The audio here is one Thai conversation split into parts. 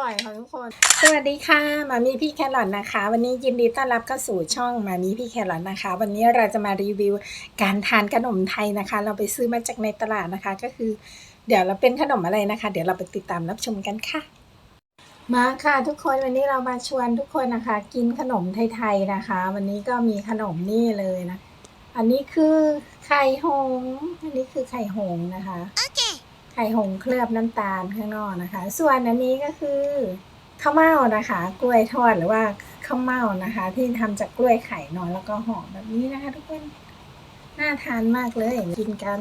ร่อยค่ะทุกคน สวัสดีค่ะมามีพี่แครอทนะคะ วันนี้ยินดีต้อนรับเข้าสู่ช่องมามีพี่แครอทนะคะ วันนี้เราจะมารีวิวการทานขนมไทยนะคะ เราไปซื้อมาจากในตลาดนะคะ ก็คือ เดี๋ยวเราเป็นขนมอะไรนะคะ เดี๋ยวเราไปติดตามรับชมกันค่ะ มาค่ะทุกคนวันนี้เรามาชวนทุกคนนะคะ กินขนมไทยๆนะคะ วันนี้ก็มีขนมนี่เลยนะ อันนี้คือไข่หง อันนี้คือไข่หงนะคะ ข่หงเคลือบน้ำตาลข้างนอกนะคะ ส่วนอันนี้ก็คือข้าวเม่านะคะ กล้วยทอดหรือว่าข้าวเม่านะคะ ที่ทำจากกล้วยไข่นอนแล้วก็ห่อแบบนี้นะคะ ทุกคนน่าทานมากเลยกินกัน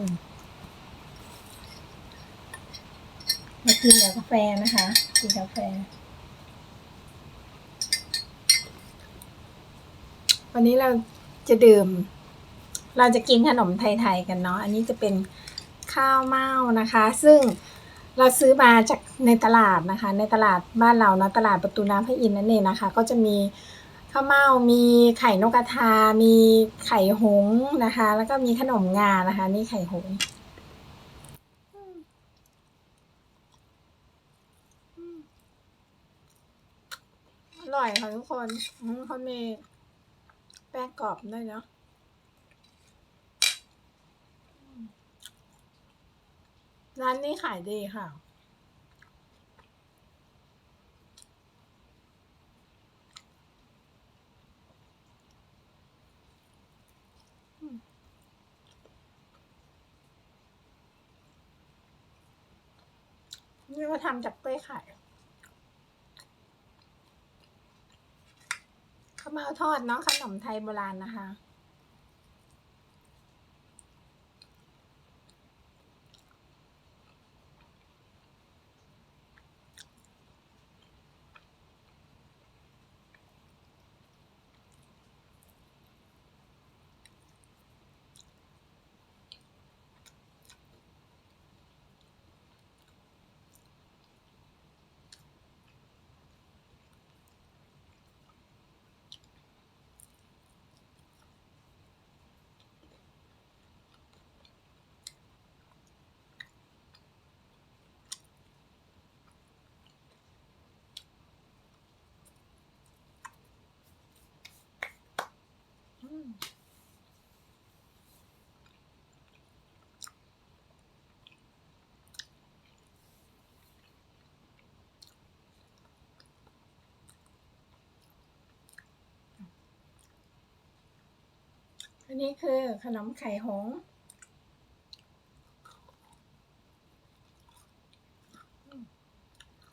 มากินกับกาแฟนะคะกินกาแฟ วันนี้เราจะดื่ม เราจะกินขนมไทยๆกันเนาะอันนี้จะเป็น ข้าวเม่านะคะ ซึ่งเราซื้อมาจากในตลาดนะคะ ในตลาดบ้านเรานะตลาดประตูน้ำพระอินทร์นั่นเองนะคะ ก็จะมีข้าวเม่ามีไข่นกกระทา มีไข่หงนะคะ แล้วก็มีขนมงานะคะ นี่ไข่หงอร่อยค่ะทุกคนเขามีแป้งกรอบด้วยเนาะ ร้านนี้ขายดีค่ะ นี่ก็ทำจากกล้วยไข่ข้าวเมาทอดเนาะขนมไทยโบราณนะคะ อืม อันนี้คือขนมไข่หง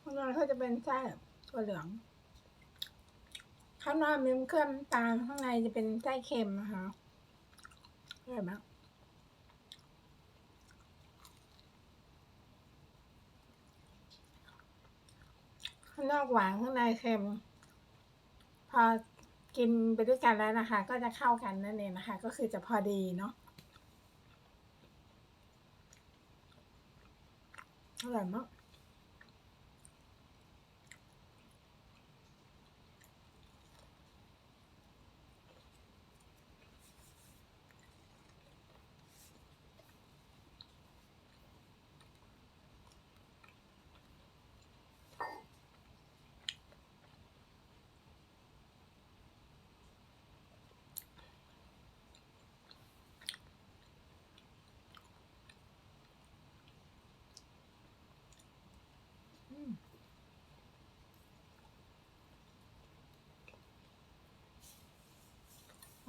ข้างในเขาจะเป็นไส้ถั่วเหลือง ข้างนอกมีเครื่องตาลข้างในจะเป็นไส้เค็มนะคะอร่อยมากข้างนอกหวานข้างในเค็ม พอ กินไปด้วยกันแล้วนะคะ ก็จะเข้ากันนั่นเองนะคะ ก็คือจะพอดีเนาะอร่อยมาก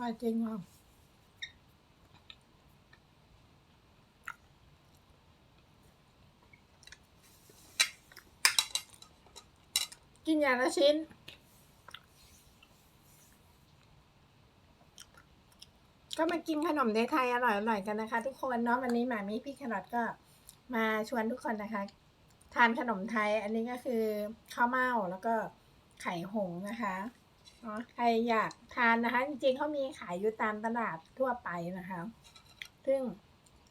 อร่อยจริงอะกินอย่างละชิ้น ก็มากินขนมไทยอร่อยๆกันนะคะ ทุกคนเนาะวันนี้หมามีพี่แครอทก็มาชวนทุกคนนะคะ ทานขนมไทย อันนี้ก็คือข้าวเม่าแล้วก็ไข่หงนะคะ เนาะใครอยากทานนะคะ จริงๆเขามีขายอยู่ตามตลาดทั่วไปนะคะ ซึ่ง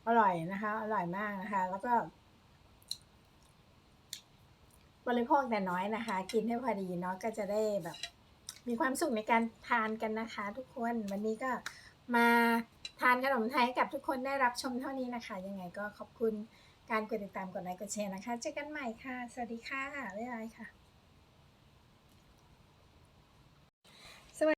อร่อยนะคะ อร่อยมากนะคะ แล้วก็ บริโภคแต่น้อยนะคะ กินให้พอดีเนาะก็จะได้แบบ มีความสุขในการทานกันนะคะ ทุกคนวันนี้ก็มาทานขนมไทยให้กับทุกคนได้รับชมเท่านี้นะคะ ยังไงก็ขอบคุณการกดติดตามกดไลค์กดแชร์นะคะ เจอกันใหม่ค่ะ สวัสดีค่ะบ๊ายบายค่ะ